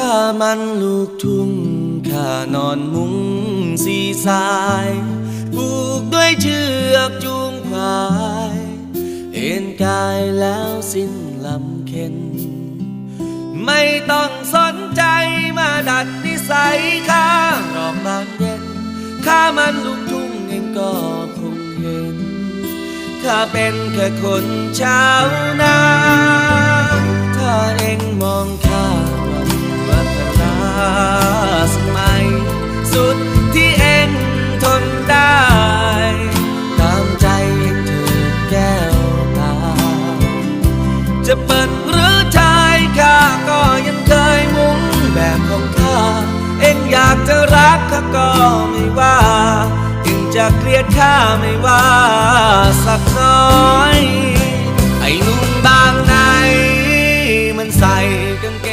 ข้ามันลูกทุ่งข้านอนมุงสีสายผูกด้วยเชือกจูงควายเอ็นกายแล้วสิ้นลำเค็น ไม่ต้องสนใจมาดัดนิสัยข้ารอกบางเย็นข้ามันลูกทุ่งเองก็คงเห็น ข้าเป็นแค่คนชาวนา จะเปิดหรือชายข้าก็ยังเคยมุ่งแบบของข้า เอ็งอยากจะรักข้าก็ไม่ว่า ถึงจะเกลียดข้าไม่ว่าสักน้อย ไอ้นุ่มบางในมันใส่กาง